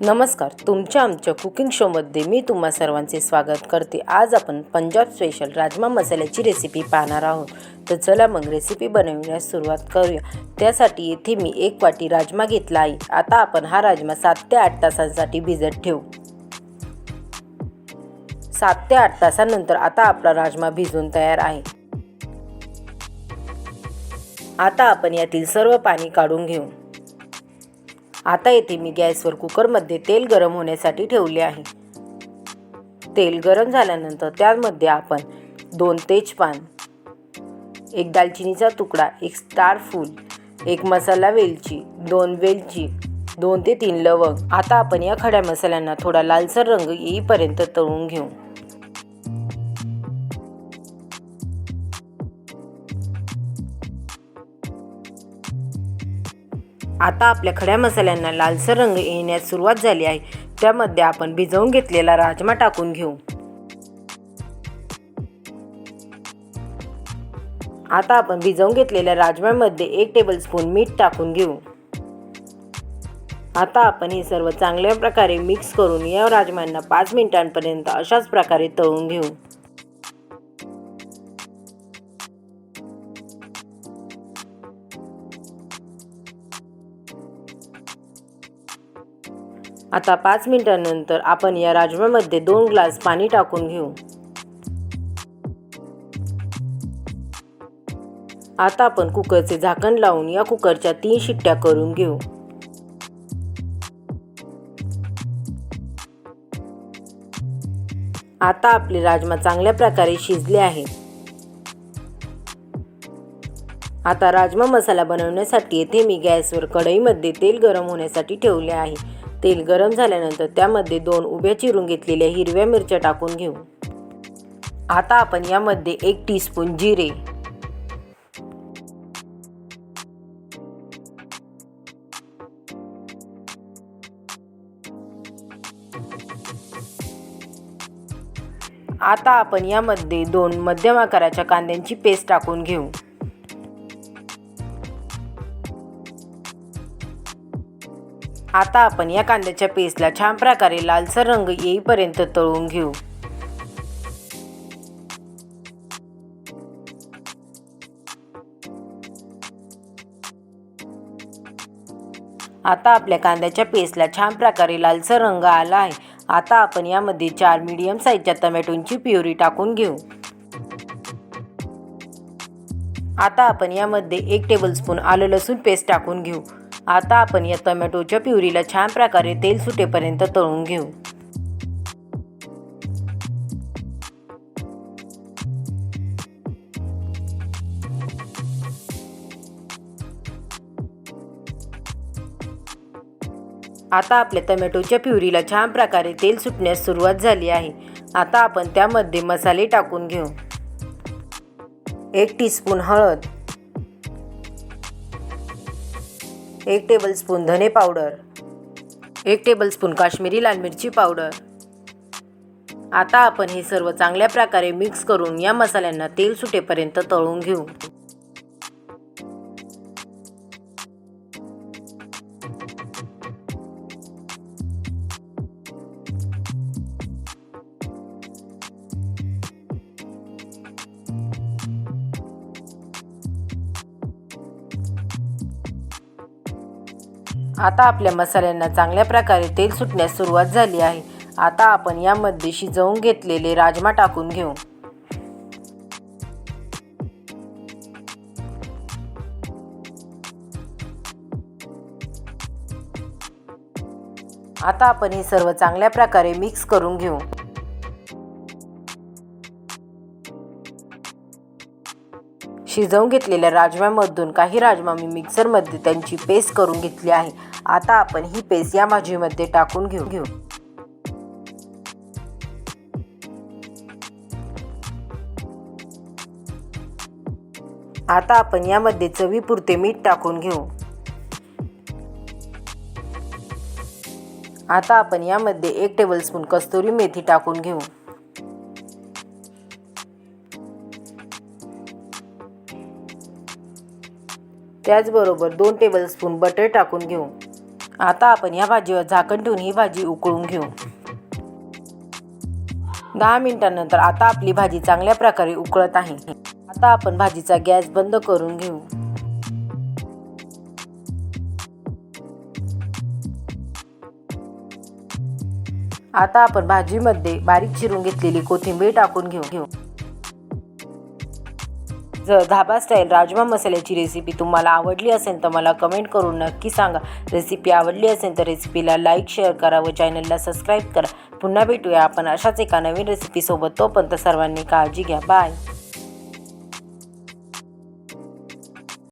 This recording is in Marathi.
नमस्कार तुमच्या आमच्या कुकिंग शोमध्ये मी तुम्हा सर्वांचे स्वागत करते. आज आपण पंजाब स्पेशल राजमा मसाल्याची रेसिपी पाहणार आहोत. तर चला मग रेसिपी बनवण्यास सुरुवात करूया. त्यासाठी येथे मी एक वाटी राजमा घेतला आहे. आता आपण हा राजमा सात ते आठ तासांसाठी भिजत ठेवू. सात ते आठ तासानंतर आता आपला राजमा भिजून तयार आहे. आता आपण यातील सर्व पाणी काढून घेऊ. आता येथे मी गॅसवर कुकरमध्ये तेल गरम होण्यासाठी ठेवले आहे. तेल गरम झाल्यानंतर त्यामध्ये आपण दोन तेजपान एक दालचिनीचा तुकडा एक स्टार फूल एक मसाला वेलची दोन वेलची दोन ते तीन लवंग. आता आपण या खड्या मसाल्यांना थोडा लालसर रंग येईपर्यंत तळून घेऊ. आता आपल्या खड्या मसाल्यांना लालसर रंग येण्यास सुरुवात झाली आहे. त्यामध्ये आपण भिजवून घेतलेला राजमा टाकून घेऊ. आता आपण भिजवून घेतलेल्या राजम्यामध्ये एक टेबलस्पून मीठ टाकून घेऊ. आता आपण हे सर्व चांगल्या प्रकारे मिक्स करून या राजम्यांना पाच मिनिटांपर्यंत अशाच प्रकारे तळून घेऊ. आता पाच मिनिटांनंतर आपण या राजम्यामध्ये दोन ग्लास पाणी टाकून घेऊ. आता आपण कुकरचे झाकण लावून या कुकरच्या तीन शिट्ट्या करून घेऊ. आता आपले राजमा चांगल्या प्रकारे शिजले आहे आता राजमा मसाला बनवण्यासाठी येथे मी गॅसवर कढईमध्ये तेल गरम होण्यासाठी ठेवले आहे. तेल गरम झाल्यानंतर त्यामध्ये दोन उभ्या चिरून घेतलेल्या हिरव्या मिरच्या टाकून घेऊ. आता आपण यामध्ये एक टीस्पून जिरे. आता आपण यामध्ये दोन मध्यम आकाराच्या कांद्यांची पेस्ट टाकून घेऊ. आता आपण या कांद्याच्या पेस्टला छान प्रकारे लालसर रंग येईपर्यंत तळून घेऊ. आता आपल्या कांद्याच्या पेस्टला छान प्रकारे लालसर रंग आला आहे. आता आपण यामध्ये चार मीडियम साईजच्या टमॅटोंची प्युरी टाकून घेऊ. आता आपण यामध्ये एक टेबलस्पून आलं लसूण पेस्ट टाकून घेऊ. आता आपण या टोमॅटोच्या प्युरीला छान प्रकारे तेल सुटेपर्यंत तळून घेऊ. आता आपल्या टमॅटोच्या प्युरीला छान प्रकारे तेल सुटण्यास सुरुवात झाली आहे. आता आपण त्यामध्ये मसाले टाकून घेऊ. एक टीस्पून हळद एक टेबलस्पून धने पावडर एक टेबलस्पून काश्मीरी लाल मिरची पावडर आता आपण हे सर्व चांगल्या प्रकारे मिक्स करून या मसाल्यांना तेल सुटेपर्यंत तळून घेऊ. आता आपल्या मसाल्यांना चांगल्या प्रकारे तेल सुटण्यास सुरुवात झाली आहे. आता आपण यामध्ये शिजवून घेतलेले राजमा टाकून घेऊ. आता आपण हे सर्व चांगल्या प्रकारे मिक्स करून घेऊ. शिजवून घेतलेल्या राजम्यामधून काही राजमा मी मिक्सरमध्ये त्यांची पेस्ट करून घेतली आहे. आता आपण ही पेस्ट या भाजीमध्ये टाकून घेऊ. घेऊ. आता आपण यामध्ये चवीपुरते मीठ टाकून घेऊ. आता आपण यामध्ये एक टेबलस्पून कस्तुरी मेथी टाकून घेऊ. त्याचबरोबर दोन टेबलस्पून बटर टाकून घेऊ. आता आपण या भाजीवर झाकण ठेवून ही भाजी उकळून घेऊ. दहा मिनिटांनंतर आता आपली भाजी चांगल्या प्रकारे उकळत आहे. आता आपण भाजीचा गॅस बंद करून घेऊ. आता आपण भाजीमध्ये बारीक चिरून घेतलेली कोथिंबीर टाकून घेऊ. घेऊ. जर धाबा स्टाईल राजमा मसाल्याची रेसिपी तुम्हाला आवडली असेल तर मला कमेंट करून नक्की सांगा. रेसिपी आवडली असेल तर रेसिपीला लाईक शेअर करा व चॅनलला सबस्क्राईब करा. पुन्हा भेटूया आपण अशाच एका नवीन रेसिपीसोबत तोपर्यंत सर्वांनी काळजी घ्या. बाय